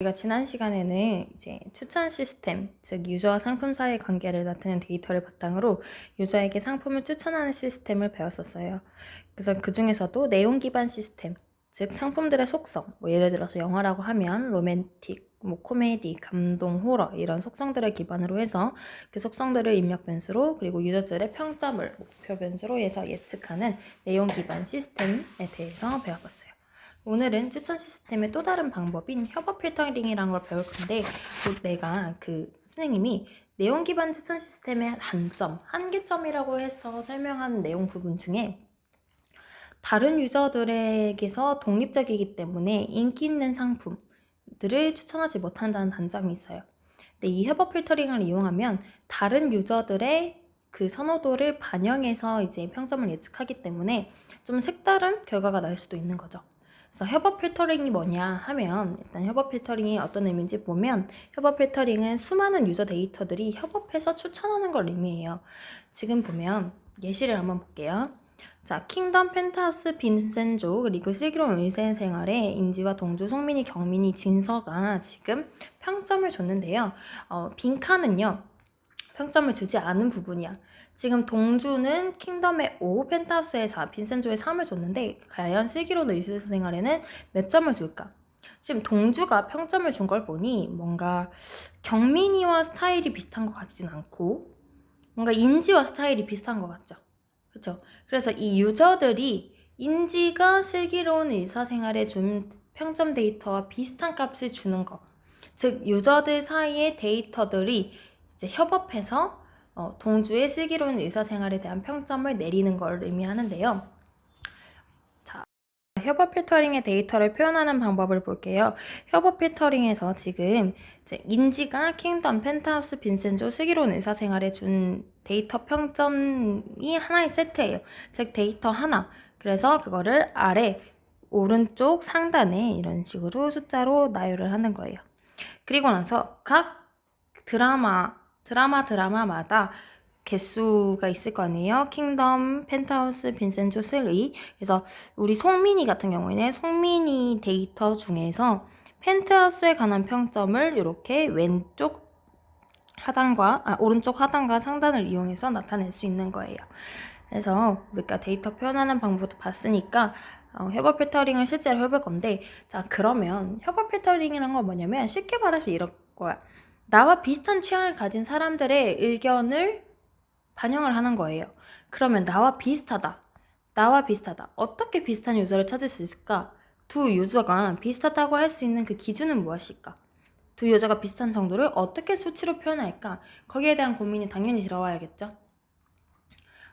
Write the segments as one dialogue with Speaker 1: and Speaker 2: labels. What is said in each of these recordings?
Speaker 1: 우리가 지난 시간에는 이제 추천 시스템, 즉 유저와 상품 사이의 관계를 나타내는 데이터를 바탕으로 유저에게 상품을 추천하는 시스템을 배웠었어요. 그래서 그 중에서도 내용 기반 시스템, 즉 상품들의 속성, 뭐 예를 들어서 영화라고 하면 로맨틱, 뭐 코미디, 감동, 호러 이런 속성들을 기반으로 해서 그 속성들을 입력 변수로 그리고 유저들의 평점을 목표 변수로 해서 예측하는 내용 기반 시스템에 대해서 배워봤어요. 오늘은 추천 시스템의 또 다른 방법인 협업 필터링이라는 걸 배울 건데 곧 내가 그 선생님이 내용 기반 추천 시스템의 단점, 한계점이라고 해서 설명한 내용 부분 중에 다른 유저들에게서 독립적이기 때문에 인기 있는 상품들을 추천하지 못한다는 단점이 있어요. 근데 이 협업 필터링을 이용하면 다른 유저들의 그 선호도를 반영해서 이제 평점을 예측하기 때문에 좀 색다른 결과가 날 수도 있는 거죠. 그래서 협업 필터링이 뭐냐 하면 일단 협업 필터링이 어떤 의미인지 보면 협업 필터링은 수많은 유저 데이터들이 협업해서 추천하는 걸 의미해요. 지금 보면 예시를 한번 볼게요. 자, 킹덤 펜트하우스 빈센조 그리고 슬기로운 의사생활에 인지와 동주 송민이 경민이 진서가 지금 평점을 줬는데요. 어, 빈칸은요. 평점을 주지 않은 부분이야. 지금 동주는 킹덤의 5, 펜트하우스의 4, 빈센조의 3을 줬는데 과연 슬기로운 의사생활에는 몇 점을 줄까? 지금 동주가 평점을 준 걸 보니 뭔가 경민이와 스타일이 비슷한 것 같진 않고 뭔가 인지와 스타일이 비슷한 것 같죠? 그렇죠? 그래서 이 유저들이 인지가 슬기로운 의사생활에 준 평점 데이터와 비슷한 값을 주는 거. 즉 유저들 사이의 데이터들이 협업해서 어, 동주의 슬기로운 의사생활에 대한 평점을 내리는 걸 의미하는데요. 자, 협업 필터링의 데이터를 표현하는 방법을 볼게요. 협업 필터링에서 지금 인지가 킹덤, 펜트하우스, 빈센조, 슬기로운 의사생활에 준 데이터 평점이 하나의 세트예요. 즉 데이터 하나. 그래서 그거를 아래 오른쪽 상단에 이런 식으로 숫자로 나열을 하는 거예요. 그리고 나서 각 드라마 드라마 드라마마다 개수가 있을 거 아니에요. 킹덤, 펜트하우스, 빈센조, 슬리. 그래서 우리 송민이 같은 경우에는 송민이 데이터 중에서 펜트하우스에 관한 평점을 이렇게 왼쪽 하단과 아, 오른쪽 하단과 상단을 이용해서 나타낼 수 있는 거예요. 그래서 우리가 데이터 표현하는 방법도 봤으니까 어, 협업 필터링을 실제로 해볼 건데 자 그러면 협업 필터링이란 건 뭐냐면 쉽게 말해서 이런 거야. 나와 비슷한 취향을 가진 사람들의 의견을 반영을 하는 거예요. 그러면 나와 비슷하다. 나와 비슷하다. 어떻게 비슷한 유저를 찾을 수 있을까? 두 유저가 비슷하다고 할 수 있는 그 기준은 무엇일까? 두 유저가 비슷한 정도를 어떻게 수치로 표현할까? 거기에 대한 고민이 당연히 들어와야겠죠?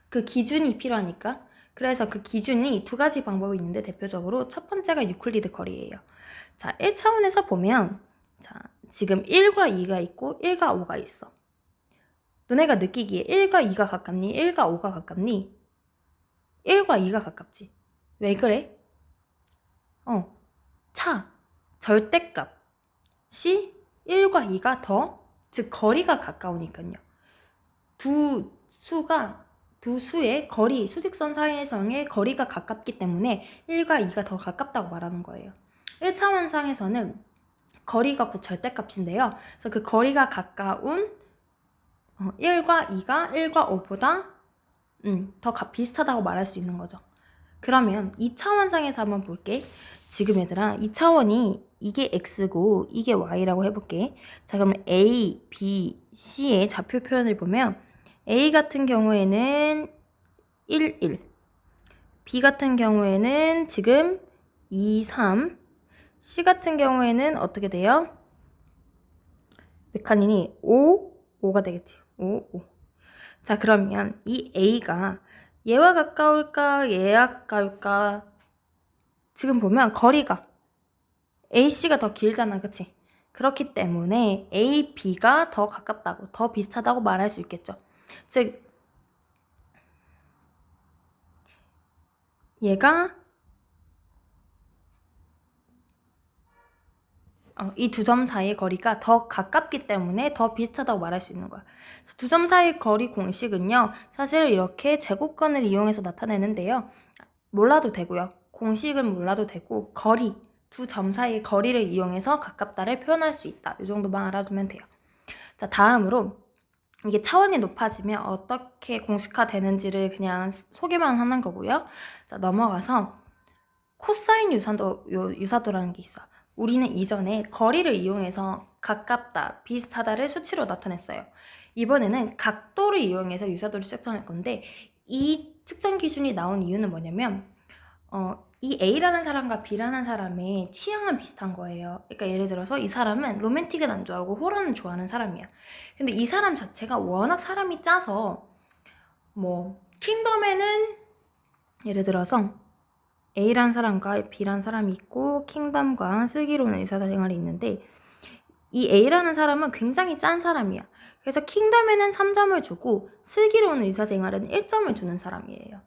Speaker 1: 그 기준이 필요하니까. 그래서 그 기준이 두 가지 방법이 있는데 대표적으로 첫 번째가 유클리드 거리예요. 자, 1차원에서 보면 자, 지금 1과 2가 있고 1과 5가 있어. 너네가 느끼기에 1과 2가 가깝니? 1과 5가 가깝니? 1과 2가 가깝지. 왜 그래? 어, 차, 절대값. 시 1과 2가 더, 즉 거리가 가까우니까요. 두 수가 두 수의 거리, 수직선 사이에서의 거리가 가깝기 때문에 1과 2가 더 가깝다고 말하는 거예요. 1차원상에서는 거리가 곧 절대값인데요. 그래서 그 거리가 가까운 1과 2가 1과 5보다 음, 더 비슷하다고 말할 수 있는 거죠. 그러면 2차원상에서 한번 볼게. 지금 얘들아, 2차원이 이게 x고 이게 y라고 해볼게. 자, 그러면 a, b, c의 좌표 표현을 보면 a 같은 경우에는 1, 1. b 같은 경우에는 지금 2, 3. C 같은 경우에는 어떻게 돼요? 메카닌이 5, 5가 되겠지. 5, 5. 자, 그러면 이 A가 얘와 가까울까, 얘와 가까울까? 지금 보면 거리가 AC가 더 길잖아, 그치? 그렇기 때문에 A, B가 더 가깝다고, 더 비슷하다고 말할 수 있겠죠. 즉, 얘가 이 두 점 사이의 거리가 더 가깝기 때문에 더 비슷하다고 말할 수 있는 거야. 두 점 사이의 거리 공식은요, 사실 이렇게 제곱근을 이용해서 나타내는데요. 몰라도 되고요. 공식은 몰라도 되고, 거리, 두 점 사이의 거리를 이용해서 가깝다를 표현할 수 있다. 이 정도만 알아두면 돼요. 자, 다음으로 이게 차원이 높아지면 어떻게 공식화되는지를 그냥 소개만 하는 거고요. 자, 넘어가서 코사인 유사도, 요, 유사도라는 게 있어. 우리는 이전에 거리를 이용해서 가깝다, 비슷하다를 수치로 나타냈어요. 이번에는 각도를 이용해서 유사도를 측정할 건데 이 측정 기준이 나온 이유는 뭐냐면 어, 이 A라는 사람과 B라는 사람의 취향은 비슷한 거예요. 그러니까 예를 들어서 이 사람은 로맨틱은 안 좋아하고 호러는 좋아하는 사람이야. 근데 이 사람 자체가 워낙 사람이 짜서 뭐 킹덤에는 예를 들어서 A라는 사람과 B라는 사람이 있고 킹덤과 슬기로운 의사생활이 있는데 이 A라는 사람은 굉장히 짠 사람이야. 그래서 킹덤에는 3점을 주고 슬기로운 의사생활에는 1점을 주는 사람이에요.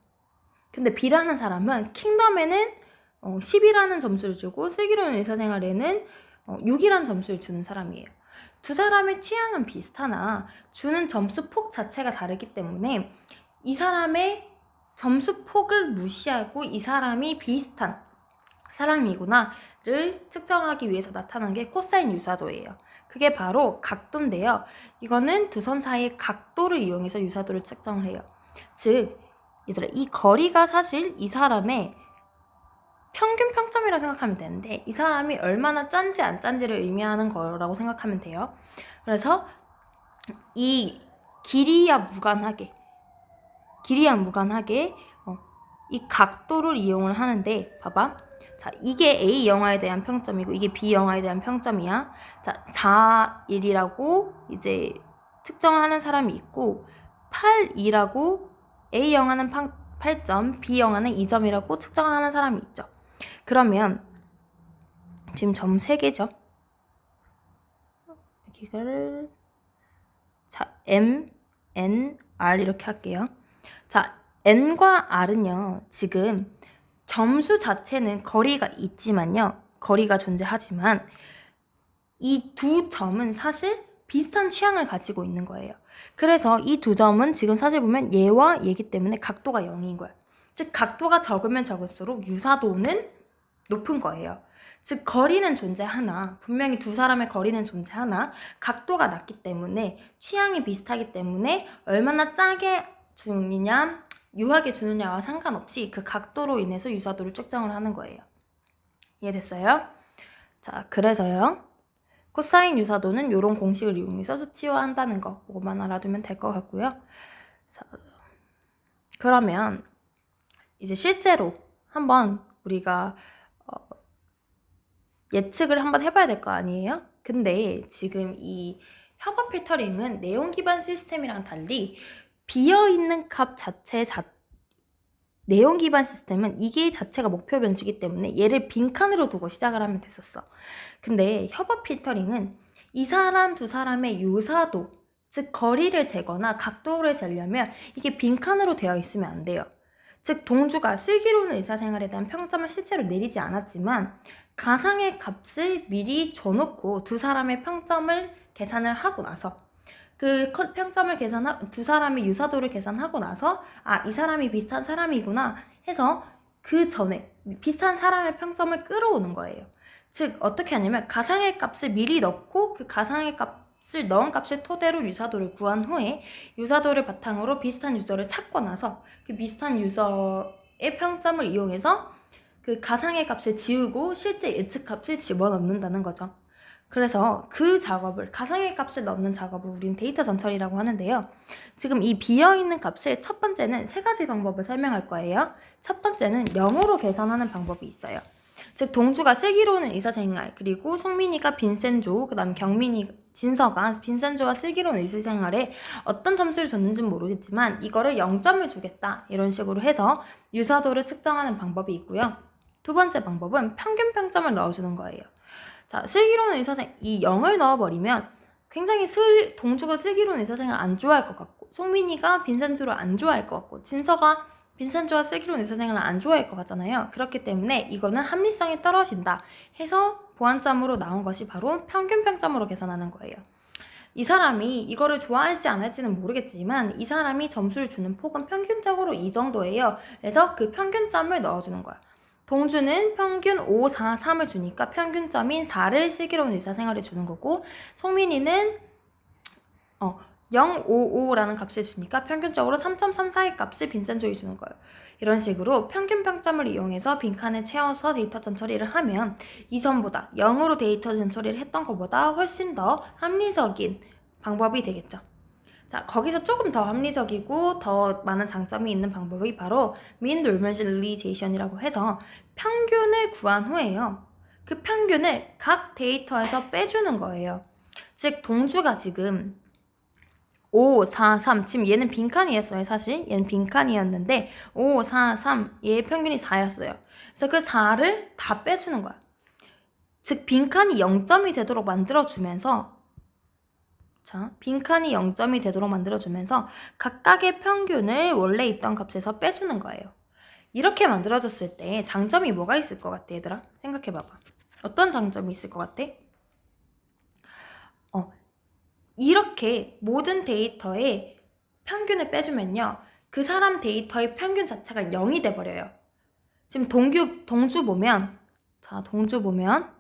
Speaker 1: 근데 B라는 사람은 킹덤에는 어, 10이라는 점수를 주고 슬기로운 의사생활에는 어, 6이라는 점수를 주는 사람이에요. 두 사람의 취향은 비슷하나 주는 점수 폭 자체가 다르기 때문에 이 사람의 점수 폭을 무시하고 이 사람이 비슷한 사람이구나를 측정하기 위해서 나타난 게 코사인 유사도예요. 그게 바로 각도인데요. 이거는 두 선 사이의 각도를 이용해서 유사도를 측정을 해요. 즉, 얘들아, 이 거리가 사실 이 사람의 평균 평점이라고 생각하면 되는데 이 사람이 얼마나 짠지 안 짠지를 의미하는 거라고 생각하면 돼요. 그래서 이 길이야 무관하게 길이야 무관하게 어, 이 각도를 이용을 하는데 봐봐. 자, 이게 A 영화에 대한 평점이고 이게 B 영화에 대한 평점이야. 자, 4, 1이라고 이제 측정하는 사람이 있고 8, 2라고 A 영화는 8점, B 영화는 2점이라고 측정하는 사람이 있죠. 그러면 지금 점 3개죠. 여기를 자, M, N, R 이렇게 할게요. 자, N과 R은요. 지금 점수 자체는 거리가 있지만요. 거리가 존재하지만 이 두 점은 사실 비슷한 취향을 가지고 있는 거예요. 그래서 이 두 점은 지금 사실 보면 얘와 얘기 때문에 각도가 0인 거예요. 즉 각도가 적으면 적을수록 유사도는 높은 거예요. 즉 거리는 존재하나 분명히 두 사람의 거리는 존재하나 각도가 낮기 때문에 취향이 비슷하기 때문에 얼마나 짜게 주느냐 유하게 주느냐와 상관없이 그 각도로 인해서 유사도를 측정을 하는 거예요. 이해됐어요? 자 그래서요 코사인 유사도는 이런 공식을 이용해서 수치화한다는 거 그거만 알아두면 될 것 같고요. 자, 그러면 이제 실제로 한번 우리가 어, 예측을 한번 해봐야 될 거 아니에요? 근데 지금 이 협업 필터링은 내용 기반 시스템이랑 달리 비어 있는 값 자체 자, 내용 기반 시스템은 이게 자체가 목표 변수이기 때문에 얘를 빈칸으로 두고 시작을 하면 됐었어. 근데 협업 필터링은 이 사람 두 사람의 유사도, 즉 거리를 재거나 각도를 재려면 이게 빈칸으로 되어 있으면 안 돼요. 즉 동주가 슬기로운 의사생활에 대한 평점을 실제로 내리지 않았지만 가상의 값을 미리 줘놓고 두 사람의 평점을 계산을 하고 나서 그 평점을 계산하 두 사람의 유사도를 계산하고 나서 아 이 사람이 비슷한 사람이구나 해서 그 전에 비슷한 사람의 평점을 끌어오는 거예요. 즉 어떻게 하냐면 가상의 값을 미리 넣고 그 가상의 값을 넣은 값을 토대로 유사도를 구한 후에 유사도를 바탕으로 비슷한 유저를 찾고 나서 그 비슷한 유저의 평점을 이용해서 그 가상의 값을 지우고 실제 예측 값을 집어넣는다는 거죠. 그래서 그 작업을 가상의 값을 넣는 작업을 우리는 데이터 전처리라고 하는데요. 지금 이 비어있는 값을 첫 번째는 세 가지 방법을 설명할 거예요. 첫 번째는 0으로 계산하는 방법이 있어요. 즉 동주가 슬기로운 의사생활 그리고 송민이가 빈센조 그다음 경민이 진서가 빈센조와 슬기로운 의사생활에 어떤 점수를 줬는지는 모르겠지만 이거를 0점을 주겠다 이런 식으로 해서 유사도를 측정하는 방법이 있고요. 두 번째 방법은 평균 평점을 넣어주는 거예요. 자, 슬기로운 의사생 이 0을 넣어버리면 굉장히 슬, 동주가 슬기로운 의사생활 안 좋아할 것 같고 송민이가 빈센트를 안 좋아할 것 같고 진서가 빈센트와 슬기로운 의사생활을 안 좋아할 것 같잖아요. 그렇기 때문에 이거는 합리성이 떨어진다 해서 보완점으로 나온 것이 바로 평균 평점으로 계산하는 거예요. 이 사람이 이거를 좋아할지 안 할지는 모르겠지만 이 사람이 점수를 주는 폭은 평균적으로 이 정도예요. 그래서 그 평균점을 넣어주는 거야. 동주는 평균 5, 4, 3을 주니까 평균점인 4를 슬기로운 의사생활에 주는 거고 송민이는 어, 0, 5, 5라는 값을 주니까 평균적으로 3.34의 값을 빈센조에 주는 거예요. 이런 식으로 평균 평점을 이용해서 빈칸을 채워서 데이터 전처리를 하면 이전보다 0으로 데이터 전처리를 했던 것보다 훨씬 더 합리적인 방법이 되겠죠. 자, 거기서 조금 더 합리적이고 더 많은 장점이 있는 방법이 바로 mean normalization이라고 해서 평균을 구한 후에요. 그 평균을 각 데이터에서 빼주는 거예요. 즉, 동주가 지금 5, 4, 3. 지금 얘는 빈칸이었어요, 사실. 얘는 빈칸이었는데, 5, 4, 3. 얘의 평균이 4였어요. 그래서 그 4를 다 빼주는 거야. 즉, 빈칸이 0점이 되도록 만들어주면서, 자, 빈칸이 0점이 되도록 만들어주면서, 각각의 평균을 원래 있던 값에서 빼주는 거예요. 이렇게 만들어졌을 때 장점이 뭐가 있을 것 같아, 얘들아? 생각해봐봐. 어떤 장점이 있을 것 같아? 어, 이렇게 모든 데이터에 평균을 빼주면요. 그 사람 데이터의 평균 자체가 0이 돼버려요. 지금 동규, 동주 보면, 자, 동주 보면,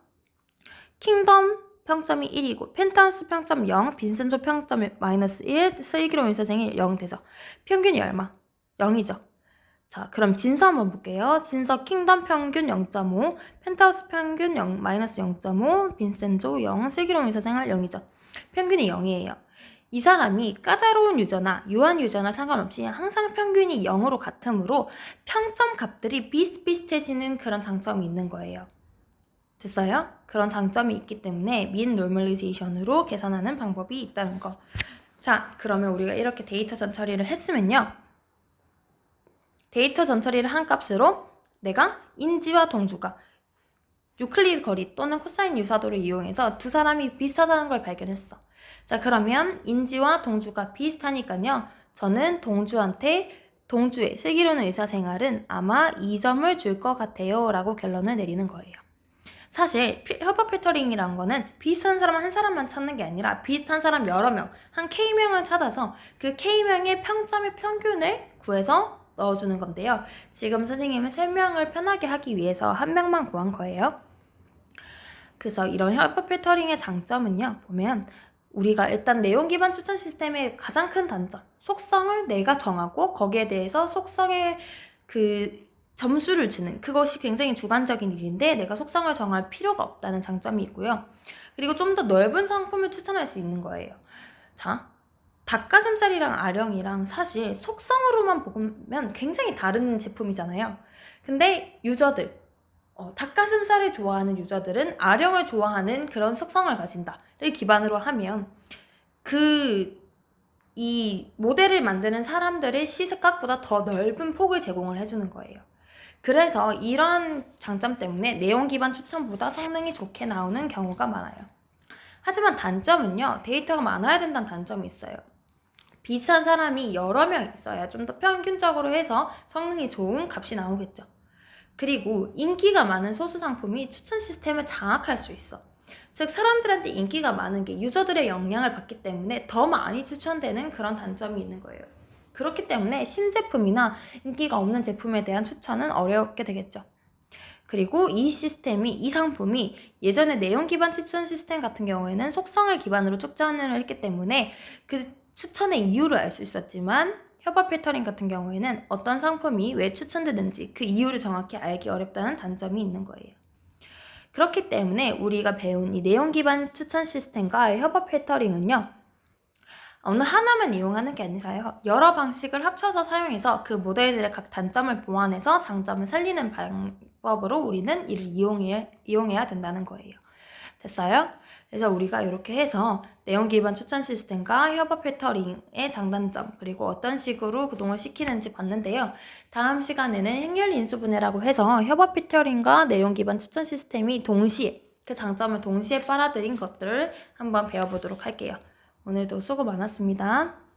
Speaker 1: 킹덤 평점이 1이고, 펜타우스 평점 0, 빈센조 평점 마이너스 1, 슬기로운 의사생이 0 되죠. 평균이 얼마? 0이죠. 자, 그럼 진서 한번 볼게요. 진서 킹덤 평균 0.5, 펜타우스 평균 0, 마이너스 0.5, 빈센조 0, 슬기로운 의사생활 0이죠. 평균이 0이에요. 이 사람이 까다로운 유저나 유한 유저나 상관없이 항상 평균이 0으로 같으므로 평점 값들이 비슷비슷해지는 그런 장점이 있는 거예요. 됐어요? 그런 장점이 있기 때문에 mean normalization으로 계산하는 방법이 있다는 거. 자, 그러면 우리가 이렇게 데이터 전 처리를 했으면요. 데이터 전 처리를 한 값으로 내가 인지와 동주가 유클리드 거리 또는 코사인 유사도를 이용해서 두 사람이 비슷하다는 걸 발견했어. 자, 그러면 인지와 동주가 비슷하니까요. 저는 동주한테 동주의 슬기로운 의사생활은 아마 2점을 줄 것 같아요. 라고 결론을 내리는 거예요. 사실 피- 협업 필터링이란 거는 비슷한 사람 한 사람만 찾는 게 아니라 비슷한 사람 여러 명, 한 K명을 찾아서 그 K명의 평점의 평균을 구해서 넣어주는 건데요. 지금 선생님의 설명을 편하게 하기 위해서 한 명만 구한 거예요. 그래서 이런 협업 필터링의 장점은요, 보면 우리가 일단 내용 기반 추천 시스템의 가장 큰 단점, 속성을 내가 정하고 거기에 대해서 속성의 그 점수를 주는 그것이 굉장히 주관적인 일인데 내가 속성을 정할 필요가 없다는 장점이 있고요. 그리고 좀 더 넓은 상품을 추천할 수 있는 거예요. 자, 닭가슴살이랑 아령이랑 사실 속성으로만 보면 굉장히 다른 제품이잖아요. 근데 유저들, 어, 닭가슴살을 좋아하는 유저들은 아령을 좋아하는 그런 속성을 가진다를 기반으로 하면 그 이 모델을 만드는 사람들의 시각보다 더 넓은 폭을 제공을 해주는 거예요. 그래서 이런 장점 때문에 내용 기반 추천보다 성능이 좋게 나오는 경우가 많아요. 하지만 단점은요, 데이터가 많아야 된다는 단점이 있어요. 비슷한 사람이 여러 명 있어야 좀 더 평균적으로 해서 성능이 좋은 값이 나오겠죠. 그리고 인기가 많은 소수 상품이 추천 시스템을 장악할 수 있어. 즉, 사람들한테 인기가 많은 게 유저들의 영향을 받기 때문에 더 많이 추천되는 그런 단점이 있는 거예요. 그렇기 때문에 신제품이나 인기가 없는 제품에 대한 추천은 어렵게 되겠죠. 그리고 이 시스템이, 이 상품이 예전에 내용 기반 추천 시스템 같은 경우에는 속성을 기반으로 추천을 했기 때문에 그 추천의 이유를 알 수 있었지만 협업 필터링 같은 경우에는 어떤 상품이 왜 추천되는지 그 이유를 정확히 알기 어렵다는 단점이 있는 거예요. 그렇기 때문에 우리가 배운 이 내용 기반 추천 시스템과 협업 필터링은요. 어느 하나만 이용하는 게 아니라요. 여러 방식을 합쳐서 사용해서 그 모델들의 각 단점을 보완해서 장점을 살리는 방법으로 우리는 이를 이용해, 이용해야 된다는 거예요. 됐어요? 그래서 우리가 이렇게 해서 내용 기반 추천 시스템과 협업 필터링의 장단점 그리고 어떤 식으로 구동을 시키는지 봤는데요. 다음 시간에는 행렬 인수분해라고 해서 협업 필터링과 내용 기반 추천 시스템이 동시에 그 장점을 동시에 빨아들인 것들을 한번 배워보도록 할게요. 오늘도 수고 많았습니다.